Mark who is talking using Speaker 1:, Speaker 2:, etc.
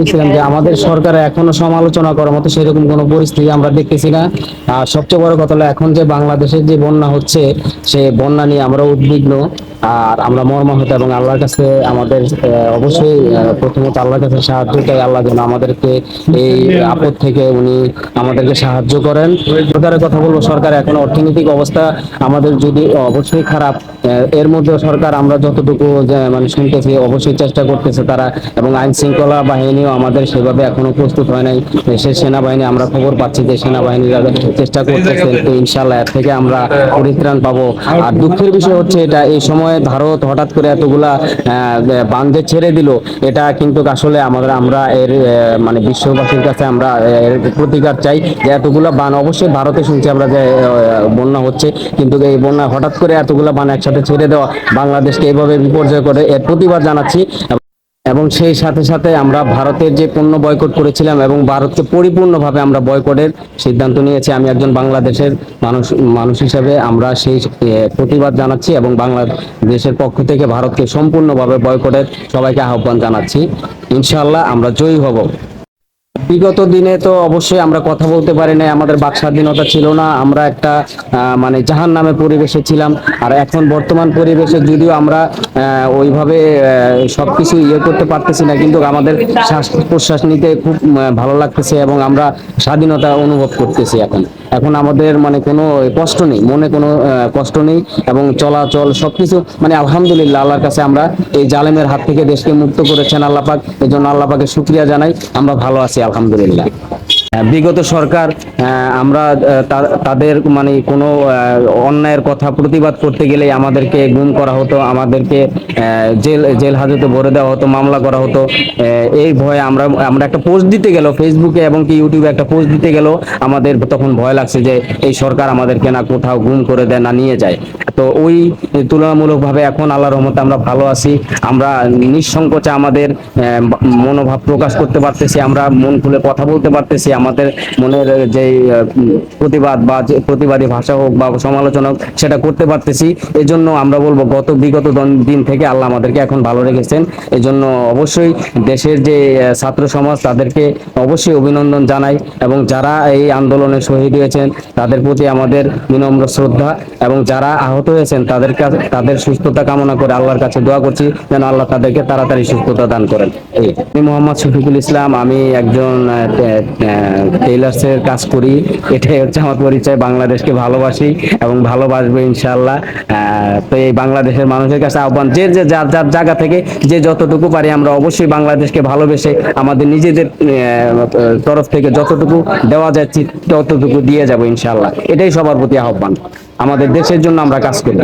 Speaker 1: বলছিলাম যে আমাদের সরকার এখনও সমালোচনা করার মতো সেরকম কোনো পরিস্থিতি আমরা দেখতেছি না। আর সবচেয়ে বড় কথা হলো এখন যে বাংলাদেশের যে বন্যা হচ্ছে, সে বন্যা নিয়ে আমরা উদ্বিগ্ন। আর আমরা মর্মাহত এবং আল্লাহর কাছে আমাদের অবশ্যই প্রথমত আল্লাহর কাছে সাহায্য চাই। আল্লাহ যেন আমাদেরকে এই আপদ থেকে উনি আমাদেরকে সাহায্য করেন। সরকারের কথা বলব, সরকার এখন অর্থনৈতিক অবস্থা আমাদের যদি অবশ্যই খারাপ এর মধ্যে সরকার আমরা যতটুকু মানে শুনতেছি, অবশ্যই চেষ্টা করতেছে তারা। এবং আইন শৃঙ্খলা বাহিনীও আমাদের সেভাবে এখনও প্রস্তুত হয় নাই। দেশের সেনাবাহিনী আমরা খবর পাচ্ছি যে সেনাবাহিনীরা চেষ্টা করতেছেন তো ইনশাল্লাহ এর থেকে আমরা পরিত্রাণ পাবো। আর দুঃখের বিষয় হচ্ছে এটা এই সময় ভারত হঠাৎ করে এতগুলা বান্ধে ছেড়ে দিল। এটা কিন্তু আসলে আমাদের আমরা এর মানে বিশ্ববাসীর কাছে আমরা এর প্রতিকার চাই যে এতগুলা বান অবশ্যই ভারতে শুনছি আমরা যে বন্যা হচ্ছে। কিন্তু এই বন্যা হঠাৎ করে এতগুলা বান একসাথে ছেড়ে দেওয়া বাংলাদেশকে এইভাবে বিপর্যয় করে এর প্রতিবাদ জানাচ্ছি। এবং সেই সাথে সাথে আমরা ভারতের যে পণ্য বয়কট করেছিলাম এবং ভারতকে পরিপূর্ণভাবে আমরা বয়কটের সিদ্ধান্ত নিয়েছি। আমি একজন বাংলাদেশের মানুষ মানুষ হিসেবে আমরা সেই প্রতিবাদ জানাচ্ছি এবং বাংলাদেশের পক্ষ থেকে ভারতকে সম্পূর্ণভাবে বয়কটের সবাইকে আহ্বান জানাচ্ছি। ইনশাআল্লাহ আমরা জয়ী হব। বিগত দিনে তো অবশ্যই আমরা কথা বলতে পারি না আমাদের বাক স্বাধীনতা ছিল না আমরা একটা মানে জাহান নামে পরিবেশে ছিলাম আর এখন বর্তমান পরিবেশে যদিও আমরা ওইভাবে আহ, সবকিছু ইয়ে করতে পারতেছি না কিন্তু আমাদের শ্বাস প্রশ্বাস নিতে খুব ভালো লাগতেছে এবং আমরা স্বাধীনতা অনুভব করতেছি এখন। এখন আমাদের মানে কোনো কষ্ট নেই মনে কোনো কষ্ট নেই এবং চলাচল সবকিছু মানে আলহামদুলিল্লাহ আল্লাহর কাছে আমরা এই জালেমের হাত থেকে দেশকে মুক্ত করেছেন আল্লাহ পাক এই জন্য আল্লাহ পাকে শুক্রিয়া জানাই আমরা ভালো আছি আলহামদুলিল্লাহ। হ্যাঁ, বিগত সরকার আমরা তাদের মানে কোনো অন্যায়ের কথা প্রতিবাদ করতে গেলে আমাদেরকে গুম করা হতো, আমাদেরকে জেল জেল হাজতে ভরে দেওয়া হতো, মামলা করা হতো। এই ভয়ে আমরা আমরা একটা পোস্ট দিতে গেল ফেসবুকে এবং কি ইউটিউবে একটা পোস্ট দিতে গেল, আমাদের তখন ভয় লাগছে যে এই সরকার আমাদেরকে না কোথাও গুম করে দেয়, না নিয়ে যায়। তো ওই তুলনামূলকভাবে এখন আল্লাহ রহমতে আমরা ভালো আছি। আমরা নিঃসংকোচে আমাদের মনোভাব প্রকাশ করতে পারতেছি, আমরা মন খুলে কথা বলতে পারতেছি আমাদের মনের যে প্রতিবাদ বা প্রতিবাদী ভাষা হোক বা সমালোচনা হোক, সেটা করতে পারতেছি। এই জন্য আমরা বলব, গত বিগত দিন থেকে আল্লাহ আমাদেরকে এখন ভালো রেখেছেন। এই জন্য অবশ্যই দেশের যে ছাত্র সমাজ, তাদেরকে অবশ্যই অভিনন্দন জানাই এবং যারা এই আন্দোলনে শহীদ হয়েছেন, তাদের প্রতি আমাদের বিনম্র শ্রদ্ধা এবং যারা আহত হয়েছেন, তাদের কাছে তাদের সুস্থতা কামনা করে আল্লাহর কাছে দোয়া করছি, যেন আল্লাহ তাদেরকে তাড়াতাড়ি সুস্থতা দান করেন। এই। আমি মোহাম্মদ শফিকুল ইসলাম, আমি একজন টেইলার্সের কাজ করি। এটাই হচ্ছে আমার পরিচয় বাংলাদেশকে ভালোবাসি এবং ভালোবাসবো ইনশাআল্লাহ। আহ, তো এই বাংলাদেশের মানুষের কাছে আহ্বান যে যে যার যার জায়গা থেকে যে যতটুকু পারি আমরা অবশ্যই বাংলাদেশকে ভালোবেসে আমাদের নিজেদের তরফ থেকে যতটুকু দেওয়া যায় ততটুকু দিয়ে যাব ইনশাল্লাহ এটাই সবার প্রতি আহ্বান। আমাদের দেশের জন্য আমরা কাজ করি।